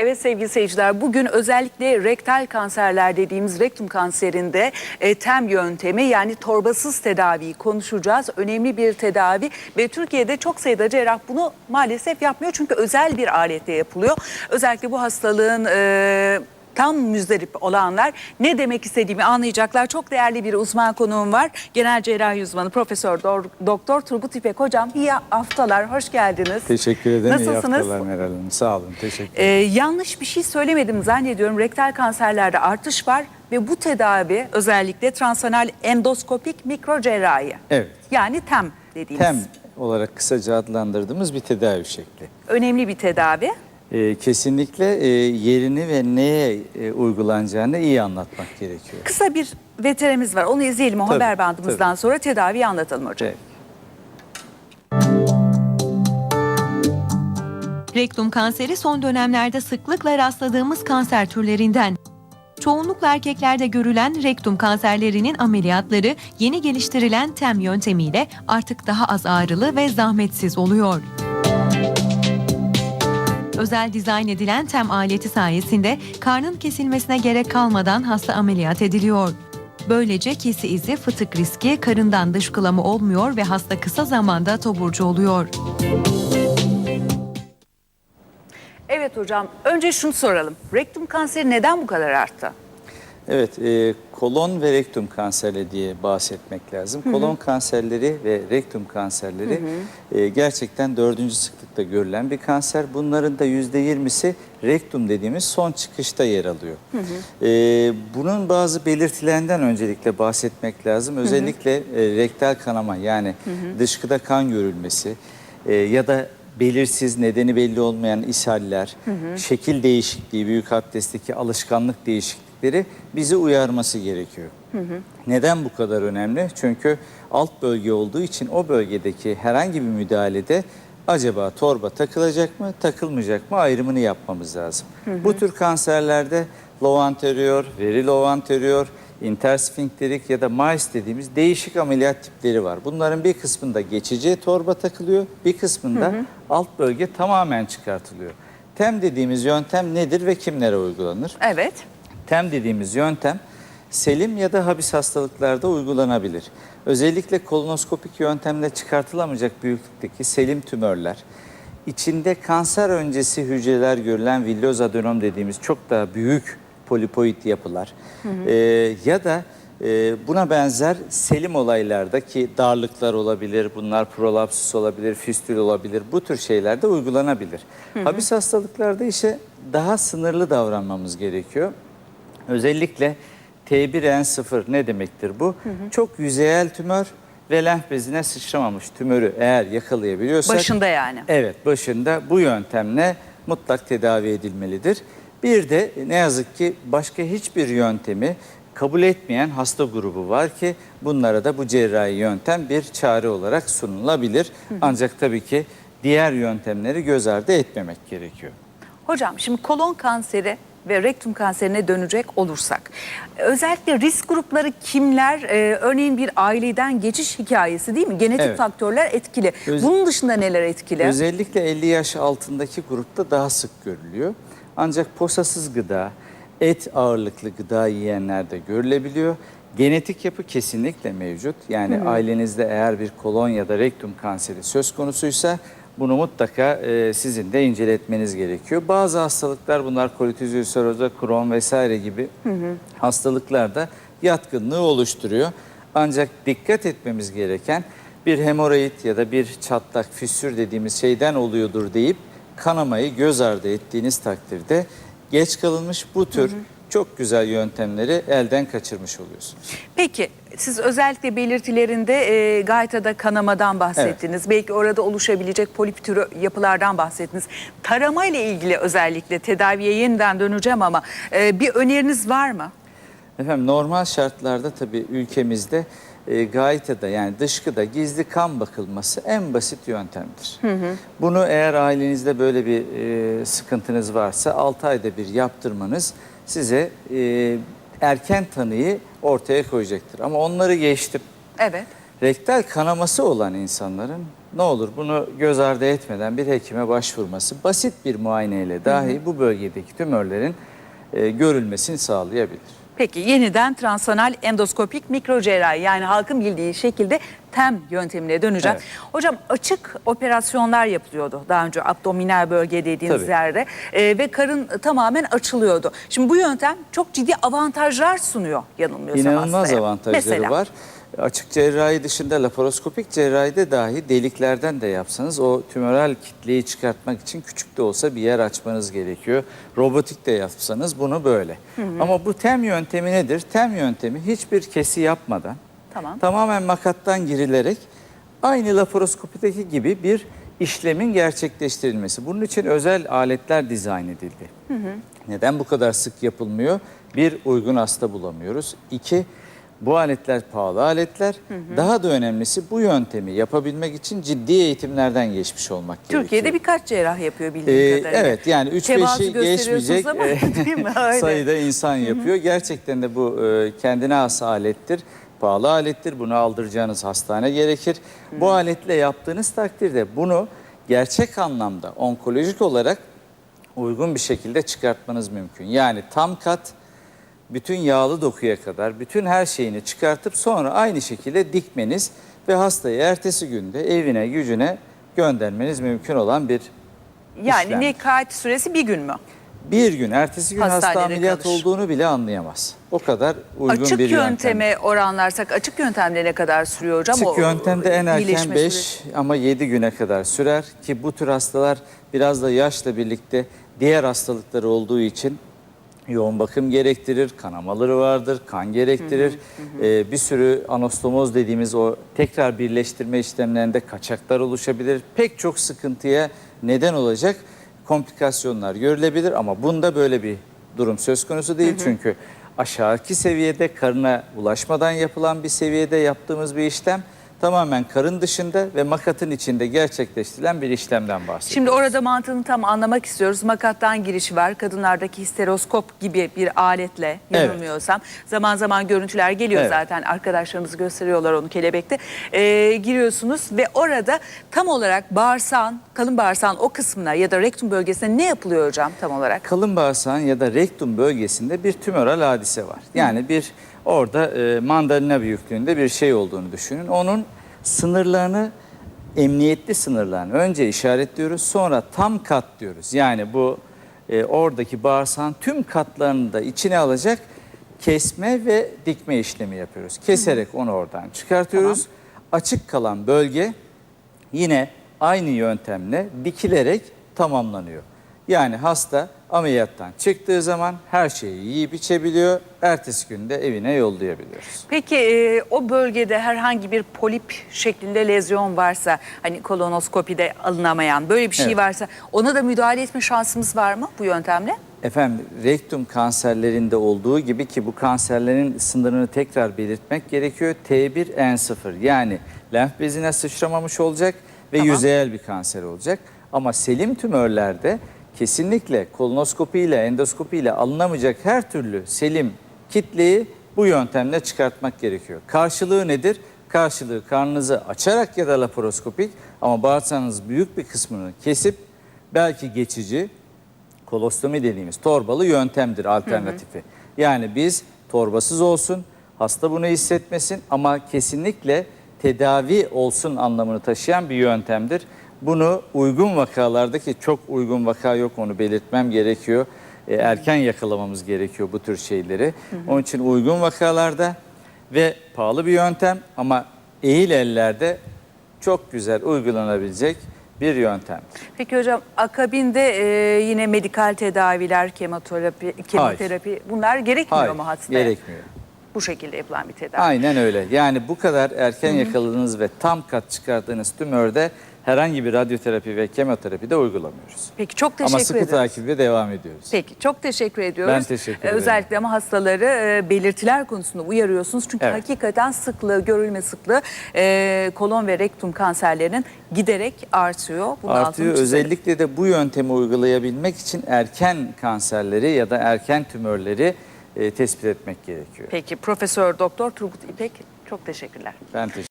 Evet sevgili seyirciler bugün özellikle rektal kanserler dediğimiz rektum kanserinde e, TEM yöntemi yani torbasız tedaviyi konuşacağız. Önemli bir tedavi ve Türkiye'de çok sayıda cerrah bunu maalesef yapmıyor çünkü özel bir aletle yapılıyor. Özellikle bu hastalığın e, tam müzdarip olanlar ne demek istediğimi anlayacaklar. Çok değerli bir uzman konuğum var. Genel cerrahi uzmanı Profesör Doktor Turgut İpek hocam. İyi haftalar, hoş geldiniz. Teşekkür ederim. İyi Nasılsınız? haftalar Meral Hanım. Sağ olun. Teşekkür Ee, ederim. yanlış bir şey söylemedim zannediyorum. Rektal kanserlerde artış var ve bu tedavi özellikle transanal endoskopik mikrocerrahi. Evet. Yani TEM dediğimiz TEM olarak kısaca adlandırdığımız bir tedavi şekli. önemli bir tedavi. Ee, kesinlikle e, yerini ve neye e, uygulanacağını iyi anlatmak gerekiyor. Kısa bir veterimiz var. Onu izleyelim o Tabii, haber bandımızdan tabii. sonra tedaviyi anlatalım hocam. Evet. Rektum kanseri son dönemlerde sıklıkla rastladığımız kanser türlerinden. Çoğunlukla erkeklerde görülen rektum kanserlerinin ameliyatları yeni geliştirilen TEM yöntemiyle artık daha az ağrılı ve zahmetsiz oluyor. Özel dizayn edilen TEM aleti sayesinde karnın kesilmesine gerek kalmadan hasta ameliyat ediliyor. Böylece kesi izi, fıtık riski, karından dışkılama olmuyor ve hasta kısa zamanda toburcu oluyor. Evet hocam önce şunu soralım. Rektum kanseri neden bu kadar arttı? Evet, e, kolon ve rektum kanserleri diye bahsetmek lazım. Kolon kanserleri ve rektum kanserleri e, gerçekten dördüncü sıklıkta görülen bir kanser. Bunların da yüzde yirmisi rektum dediğimiz son çıkışta yer alıyor. E, bunun bazı belirtilerinden öncelikle bahsetmek lazım. Özellikle e, rektal kanama yani dışkıda kan görülmesi e, ya da belirsiz, nedeni belli olmayan ishaller, şekil değişikliği, büyük abdestteki alışkanlık değişiklikleri bizi uyarması gerekiyor. Neden bu kadar önemli? Çünkü alt bölge olduğu için o bölgedeki herhangi bir müdahalede acaba torba takılacak mı, takılmayacak mı ayrımını yapmamız lazım. Bu tür kanserlerde low anterior, veri low anterior, intersfinkterik ya da MICE dediğimiz değişik ameliyat tipleri var. Bunların bir kısmında geçici torba takılıyor, bir kısmında alt bölge tamamen çıkartılıyor. TEM dediğimiz yöntem nedir ve kimlere uygulanır? Evet. TEM dediğimiz yöntem selim ya da habis hastalıklarda uygulanabilir. Özellikle kolonoskopik yöntemle çıkartılamayacak büyüklükteki selim tümörler, içinde kanser öncesi hücreler görülen villoz adenom dediğimiz çok daha büyük polipoid yapılar e, ya da e, buna benzer selim olaylardaki darlıklar olabilir, bunlar prolapsus olabilir, fistül olabilir, bu tür şeylerde uygulanabilir. Habis hastalıklarda ise daha sınırlı davranmamız gerekiyor. Özellikle T1N0 ne demektir bu? Çok yüzeyel tümör ve lenf bezine sıçramamış tümörü eğer yakalayabiliyorsak... Başında yani. Evet başında bu yöntemle mutlak tedavi edilmelidir. Bir de ne yazık ki başka hiçbir yöntemi kabul etmeyen hasta grubu var ki bunlara da bu cerrahi yöntem bir çare olarak sunulabilir. Ancak tabii ki diğer yöntemleri göz ardı etmemek gerekiyor. Hocam şimdi kolon kanseri ve rektum kanserine dönecek olursak özellikle risk grupları kimler? Ee, örneğin bir aileden geçiş hikayesi değil mi? Genetik Evet. faktörler etkili. Öz- Bunun dışında neler etkili? Özellikle 50 yaş altındaki grupta daha sık görülüyor. Ancak posasız gıda, et ağırlıklı gıda yiyenlerde görülebiliyor. Genetik yapı kesinlikle mevcut. Yani ailenizde eğer bir kolon ya da rektum kanseri söz konusuysa bunu mutlaka e, sizin de inceletmeniz gerekiyor. Bazı hastalıklar bunlar kolitis ülseroza, Crohn vesaire gibi hastalıklarda yatkınlığı oluşturuyor. Ancak dikkat etmemiz gereken bir hemoroid ya da bir çatlak, fissür dediğimiz şeyden oluyordur deyip kanamayı göz ardı ettiğiniz takdirde geç kalınmış bu tür çok güzel yöntemleri elden kaçırmış oluyorsunuz. Peki siz özellikle belirtilerinde e, gaytada kanamadan bahsettiniz. Belki orada oluşabilecek polip türü yapılardan bahsettiniz. Tarama ile ilgili özellikle tedaviye yeniden döneceğim ama e, bir öneriniz var mı? Efendim normal şartlarda tabii ülkemizde e, gaitada yani dışkıda gizli kan bakılması en basit yöntemdir. Bunu eğer ailenizde böyle bir e, sıkıntınız varsa 6 ayda bir yaptırmanız size e, erken tanıyı ortaya koyacaktır. Ama onları geçtim. Evet. Rektal kanaması olan insanların ne olur bunu göz ardı etmeden bir hekime başvurması basit bir muayeneyle dahi bu bölgedeki tümörlerin e, görülmesini sağlayabilir. Peki yeniden transanal endoskopik mikrocerrahi yani halkın bildiği şekilde TEM yöntemine döneceğim. Evet. Hocam açık operasyonlar yapılıyordu daha önce abdominal bölge dediğiniz Tabii. yerde Ee, ve karın tamamen açılıyordu. Şimdi bu yöntem çok ciddi avantajlar sunuyor yanılmıyorsam İnanılmaz hastaya. avantajları Mesela, var. Açık cerrahi dışında laparoskopik cerrahide dahi deliklerden de yapsanız o tümöral kitleyi çıkartmak için küçük de olsa bir yer açmanız gerekiyor. Robotik de yapsanız bunu böyle. Ama bu TEM yöntemi nedir? TEM yöntemi hiçbir kesi yapmadan Tamam. tamamen makattan girilerek aynı laparoskopideki gibi bir işlemin gerçekleştirilmesi. Bunun için özel aletler dizayn edildi. Neden bu kadar sık yapılmıyor? Bir, uygun hasta bulamıyoruz. İki, bu aletler pahalı aletler. Daha da önemlisi bu yöntemi yapabilmek için ciddi eğitimlerden geçmiş olmak gerekiyor. Türkiye'de birkaç cerrah yapıyor bildiğim Ee, kadarıyla. evet yani Tevazu 3-5'i gösteriyorsunuz geçmeyecek ama değil mi? Öyle. sayıda insan yapıyor. Gerçekten de bu e, kendine has alettir. Pahalı alettir. Bunu aldıracağınız hastane gerekir. Bu aletle yaptığınız takdirde bunu gerçek anlamda onkolojik olarak uygun bir şekilde çıkartmanız mümkün. Yani tam kat bütün yağlı dokuya kadar bütün her şeyini çıkartıp sonra aynı şekilde dikmeniz ve hastayı ertesi günde evine gücüne göndermeniz mümkün olan bir yani işlem. nekaat süresi bir gün mü? Bir gün, ertesi gün hasta Hastanede ameliyat kalır. olduğunu bile anlayamaz. O kadar uygun açık bir yöntem. yönteme oranlarsak açık yöntemde ne kadar sürüyor hocam? Açık O- yöntemde en erken iyileşme 5 süresi? ama 7 güne kadar sürer ki bu tür hastalar biraz da yaşla birlikte diğer hastalıkları olduğu için yoğun bakım gerektirir, kanamaları vardır, kan gerektirir. Ee, bir sürü anastomoz dediğimiz o tekrar birleştirme işlemlerinde kaçaklar oluşabilir. Pek çok sıkıntıya neden olacak komplikasyonlar görülebilir ama bunda böyle bir durum söz konusu değil. Çünkü aşağıki seviyede karına ulaşmadan yapılan bir seviyede yaptığımız bir işlem tamamen karın dışında ve makatın içinde gerçekleştirilen bir işlemden bahsediyoruz. Şimdi orada mantığını tam anlamak istiyoruz. Makattan girişi var. Kadınlardaki histeroskop gibi bir aletle Evet. yanılmıyorsam. Zaman zaman görüntüler geliyor Evet. zaten. Arkadaşlarımız gösteriyorlar onu kelebekte. Ee, giriyorsunuz ve orada tam olarak bağırsağın, kalın bağırsağın o kısmına ya da rektum bölgesine ne yapılıyor hocam tam olarak? kalın bağırsağın ya da rektum bölgesinde bir tümöral hadise var. Yani bir orada e, mandalina büyüklüğünde bir şey olduğunu düşünün. Onun sınırlarını emniyetli sınırlarını önce işaretliyoruz sonra tam kat diyoruz. Yani bu e, oradaki bağırsağın tüm katlarını da içine alacak kesme ve dikme işlemi yapıyoruz. Keserek onu oradan çıkartıyoruz. Açık kalan bölge yine aynı yöntemle dikilerek tamamlanıyor. Yani hasta ameliyattan çıktığı zaman her şeyi yiyip içebiliyor. Ertesi günde evine yollayabiliyoruz. Peki e, o bölgede herhangi bir polip şeklinde lezyon varsa hani kolonoskopide alınamayan böyle bir şey Evet. varsa ona da müdahale etme şansımız var mı bu yöntemle? Efendim rektum kanserlerinde olduğu gibi ki bu kanserlerin sınırını tekrar belirtmek gerekiyor. T1N0 yani lenf bezine sıçramamış olacak ve Tamam. yüzeyel bir kanser olacak. Ama selim tümörlerde kesinlikle kolonoskopi ile endoskopi ile alınamayacak her türlü selim kitleyi bu yöntemle çıkartmak gerekiyor. Karşılığı nedir? Karşılığı karnınızı açarak ya da laparoskopik ama bağırsağınız büyük bir kısmını kesip belki geçici kolostomi dediğimiz torbalı yöntemdir alternatifi. Yani biz torbasız olsun, hasta bunu hissetmesin ama kesinlikle tedavi olsun anlamını taşıyan bir yöntemdir. Bunu uygun vakalardaki çok uygun vaka yok onu belirtmem gerekiyor. E, erken yakalamamız gerekiyor bu tür şeyleri. Onun için uygun vakalarda ve pahalı bir yöntem ama eğil ellerde çok güzel uygulanabilecek bir yöntem. Peki hocam akabinde e, yine medikal tedaviler, kemoterapi, kemoterapi bunlar gerekmiyor Hayır, mu hastaya? gerekmiyor. Bu şekilde yapılan bir tedavi. Aynen öyle. Yani bu kadar erken yakaladığınız ve tam kat çıkardığınız tümörde herhangi bir radyoterapi ve kemoterapi de uygulamıyoruz. Peki çok teşekkür Ama sıkı takibe devam ediyoruz. Peki çok teşekkür ediyoruz. Ben teşekkür Ee, ederim. Özellikle ama hastaları e, belirtiler konusunda uyarıyorsunuz. Çünkü Evet. hakikaten sıklığı, görülme sıklığı e, kolon ve rektum kanserlerinin giderek artıyor. Bunu altını Artıyor. Özellikle de bu yöntemi uygulayabilmek için erken kanserleri ya da erken tümörleri e, tespit etmek gerekiyor. Peki Profesör Doktor Turgut İpek çok teşekkürler. Ben teşekkür